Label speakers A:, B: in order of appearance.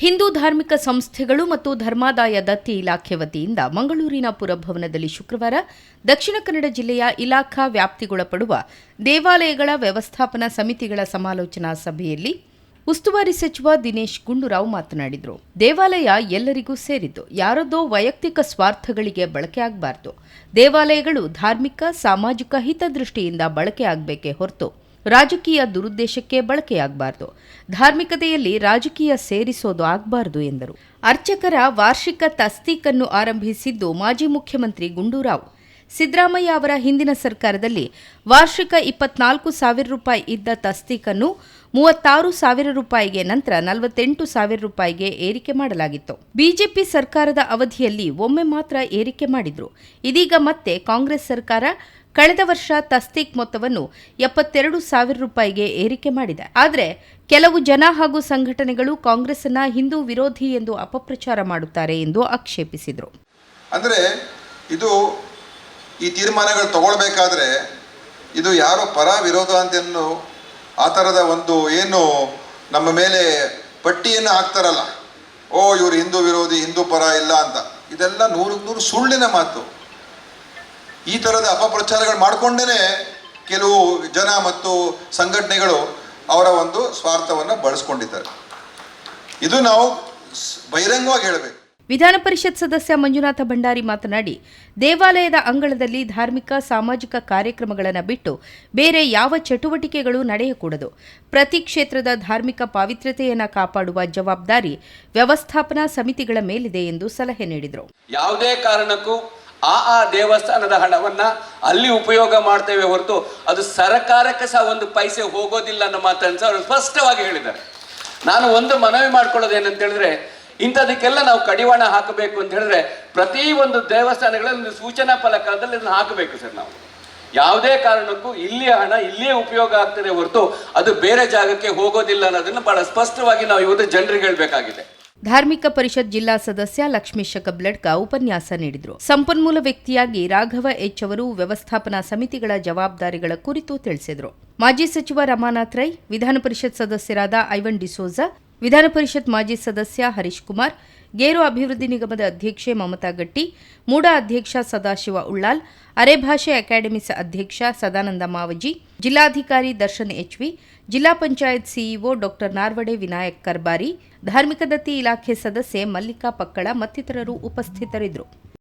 A: ಹಿಂದೂ ಧಾರ್ಮಿಕ ಸಂಸ್ಥೆಗಳು ಮತ್ತು ಧರ್ಮಾದಾಯ ದತ್ತಿ ಇಲಾಖೆ ವತಿಯಿಂದ ಮಂಗಳೂರಿನ ಪುರಭವನದಲ್ಲಿ ಶುಕ್ರವಾರ ದಕ್ಷಿಣ ಕನ್ನಡ ಜಿಲ್ಲೆಯ ಇಲಾಖಾ ವ್ಯಾಪ್ತಿಗೊಳಪಡುವ ದೇವಾಲಯಗಳ ವ್ಯವಸ್ಥಾಪನಾ ಸಮಿತಿಗಳ ಸಮಾಲೋಚನಾ ಸಭೆಯಲ್ಲಿ ಉಸ್ತುವಾರಿ ಸಚಿವ ದಿನೇಶ್ ಗುಂಡೂರಾವ್ ಮಾತನಾಡಿದರು. ದೇವಾಲಯ ಎಲ್ಲರಿಗೂ ಸೇರಿದ್ದು, ಯಾರದ್ದೋ ವೈಯಕ್ತಿಕ ಸ್ವಾರ್ಥಗಳಿಗೆ ಬಳಕೆ ಆಗಬಾರದು. ದೇವಾಲಯಗಳು ಧಾರ್ಮಿಕ, ಸಾಮಾಜಿಕ ಹಿತದೃಷ್ಟಿಯಿಂದ ಬಳಕೆ ಆಗಬೇಕೇ ಹೊರತು ರಾಜಕೀಯ ದುರುದ್ದೇಶಕ್ಕೆ ಬಳಕೆಯಾಗಬಾರದು. ಧಾರ್ಮಿಕತೆಯಲ್ಲಿ ರಾಜಕೀಯ ಸೇರಿಸೋದು ಆಗಬಾರದು ಎಂದರು. ಅರ್ಚಕರ ವಾರ್ಷಿಕ ತಸ್ತೀಕನ್ನು ಆರಂಭಿಸಿದ್ದು ಮಾಜಿ ಮುಖ್ಯಮಂತ್ರಿ ಗುಂಡೂರಾವ್. ಸಿದ್ದರಾಮಯ್ಯ ಅವರ ಹಿಂದಿನ ಸರ್ಕಾರದಲ್ಲಿ ವಾರ್ಷಿಕ ಇಪ್ಪತ್ನಾಲ್ಕು ಸಾವಿರ ರೂಪಾಯಿ ಇದ್ದ ತಸ್ತೀಕನ್ನು ಮೂವತ್ತಾರು ಸಾವಿರ ರೂಪಾಯಿಗೆ ನಂತರ ನಲವತ್ತೆಂಟು ಸಾವಿರ ರೂಪಾಯಿಗೆ ಏರಿಕೆ ಮಾಡಲಾಗಿತ್ತು. ಬಿಜೆಪಿ ಸರ್ಕಾರದ ಅವಧಿಯಲ್ಲಿ ಒಮ್ಮೆ ಮಾತ್ರ ಏರಿಕೆ ಮಾಡಿದ್ರು. ಇದೀಗ ಮತ್ತೆ ಕಾಂಗ್ರೆಸ್ ಸರ್ಕಾರ ಕಳೆದ ವರ್ಷ ತಸ್ತೀಕ್ ಮೊತ್ತವನ್ನು ಎಪ್ಪತ್ತೆರಡು ಸಾವಿರ ರೂಪಾಯಿಗೆ ಏರಿಕೆ ಮಾಡಿದೆ. ಆದರೆ ಕೆಲವು ಜನ ಹಾಗೂ ಸಂಘಟನೆಗಳು ಕಾಂಗ್ರೆಸ್ಸನ್ನ ಹಿಂದೂ ವಿರೋಧಿ ಎಂದು ಅಪಪ್ರಚಾರ ಮಾಡುತ್ತಾರೆ ಎಂದು ಆಕ್ಷೇಪಿಸಿದರು.
B: ಅಂದರೆ ಇದು ಈ ತೀರ್ಮಾನಗಳು ತಗೊಳ್ಬೇಕಾದ್ರೆ ಇದು ಯಾರೋ ಪರ ವಿರೋಧ ಅಂತ ಆ ಥರದ ಒಂದು ಏನು ನಮ್ಮ ಮೇಲೆ ಪಟ್ಟಿಯನ್ನು ಹಾಕ್ತಾರಲ್ಲ, ಓ ಇವರು ಹಿಂದೂ ವಿರೋಧಿ, ಹಿಂದೂ ಪರ ಇಲ್ಲ ಅಂತ. ಇದೆಲ್ಲ ನೂರಕ್ಕೆ ನೂರು ಸುಳ್ಳಿನ ಮಾತು. ಈ ಥರದ ಅಪಪ್ರಚಾರಗಳು ಮಾಡಿಕೊಂಡೇ ಕೆಲವು ಜನ ಮತ್ತು ಸಂಘಟನೆಗಳು ಅವರ ಒಂದು ಸ್ವಾರ್ಥವನ್ನು ಬಳಸ್ಕೊಂಡಿದ್ದಾರೆ. ಇದು ನಾವು ಬಹಿರಂಗವಾಗಿ ಹೇಳಬೇಕು.
A: ವಿಧಾನ ಪರಿಷತ್ ಸದಸ್ಯ ಮಂಜುನಾಥ ಭಂಡಾರಿ ಮಾತನಾಡಿ ದೇವಾಲಯದ ಅಂಗಳದಲ್ಲಿ ಧಾರ್ಮಿಕ ಸಾಮಾಜಿಕ ಕಾರ್ಯಕ್ರಮಗಳನ್ನು ಬಿಟ್ಟು ಬೇರೆ ಯಾವ ಚಟುವಟಿಕೆಗಳು ನಡೆಯಕೂಡದು. ಪ್ರತಿ ಕ್ಷೇತ್ರದ ಧಾರ್ಮಿಕ ಪಾವಿತ್ರ್ಯತೆಯನ್ನು ಕಾಪಾಡುವ ಜವಾಬ್ದಾರಿ ವ್ಯವಸ್ಥಾಪನಾ ಸಮಿತಿಗಳ ಮೇಲಿದೆ ಎಂದು ಸಲಹೆ ನೀಡಿದರು.
C: ಯಾವುದೇ ಕಾರಣಕ್ಕೂ ಆ ಆ ದೇವಸ್ಥಾನದ ಹಣವನ್ನು ಅಲ್ಲಿ ಉಪಯೋಗ ಮಾಡ್ತೇವೆ ಹೊರತು ಅದು ಸರಕಾರಕ್ಕೆ ಸಹ ಒಂದು ಪೈಸೆ ಹೋಗೋದಿಲ್ಲ ಅನ್ನೋ ಮಾತನ್ನು ಸಹ ಅವರು ಸ್ಪಷ್ಟವಾಗಿ ಹೇಳಿದ್ದಾರೆ. ನಾನು ಒಂದು ಮನವಿ ಮಾಡ್ಕೊಳ್ಳೋದು ಏನಂತ ಹೇಳಿದ್ರೆ, ಇಂಥದಕ್ಕೆಲ್ಲ ನಾವು ಕಡಿವಾಣ ಹಾಕಬೇಕು ಅಂತ ಹೇಳಿದ್ರೆ ಪ್ರತಿ ಒಂದು ದೇವಸ್ಥಾನಗಳಲ್ಲಿ ಒಂದು ಸೂಚನಾ ಫಲಕದಲ್ಲಿ ಇದನ್ನು ಹಾಕಬೇಕು ಸರ್ ನಾವು. ಯಾವುದೇ ಕಾರಣಕ್ಕೂ ಇಲ್ಲಿಯ ಹಣ ಇಲ್ಲಿಯೇ ಉಪಯೋಗ ಆಗ್ತದೆ ಹೊರತು ಅದು ಬೇರೆ ಜಾಗಕ್ಕೆ ಹೋಗೋದಿಲ್ಲ ಅನ್ನೋದನ್ನು ಬಹಳ ಸ್ಪಷ್ಟವಾಗಿ ನಾವು ಇವತ್ತು ಜನರಿಗೆ ಹೇಳಬೇಕಾಗಿದೆ.
A: ಧಾರ್ಮಿಕ ಪರಿಷತ್ ಜಿಲ್ಲಾ ಸದಸ್ಯ ಲಕ್ಷ್ಮೀಶ ಕಬ್ಲಡ್ಕ ಉಪನ್ಯಾಸ ನೀಡಿದರು. ಸಂಪನ್ಮೂಲ ವ್ಯಕ್ತಿಯಾಗಿ ರಾಘವ ಎಚ್ ಅವರು ವ್ಯವಸ್ಥಾಪನಾ ಸಮಿತಿಗಳ ಜವಾಬ್ದಾರಿಗಳ ಕುರಿತು ತಿಳಿಸಿದರು. ಮಾಜಿ ಸಚಿವ ರಮಾನಾಥ್ ರೈ, ವಿಧಾನ ಪರಿಷತ್ ಸದಸ್ಯರಾದ ಐವನ್ ಡಿಸೋಜಾ, ವಿಧಾನ ಪರಿಷತ್ ಮಾಜಿ ಸದಸ್ಯ ಹರೀಶ್ ಕುಮಾರ್ ಗೇರು ಅಭಿವೃದ್ಧಿ ನಿಗಮದ ಅಧ್ಯಕ್ಷೆ ಮಮತಾ ಗಟ್ಟಿ, ಮೂಡ ಅಧ್ಯಕ್ಷ ಸದಾಶಿವ ಉಳ್ಳಾಲ್ ಅರೆಭಾಷೆ ಅಕಾಡೆಮಿಸ್ ಅಧ್ಯಕ್ಷ ಸದಾನಂದ ಮಾವಜಿ, ಜಿಲ್ಲಾಧಿಕಾರಿ ದರ್ಶನ್ ಎಚ್ವಿ, ಜಿಲ್ಲಾ ಪಂಚಾಯತ್ ಸಿಇಒ ಡಾಕ್ಟರ್ ನಾರ್ವಡೆ ವಿನಾಯಕ್ ಕರ್ಬಾರಿ, ಧಾರ್ಮಿಕ ದತ್ತಿ ಇಲಾಖೆ ಸದಸ್ಯೆ ಮಲ್ಲಿಕಾ ಪಕ್ಕಳ ಮತ್ತಿತರರು ಉಪಸ್ಥಿತರಿದ್ದರು.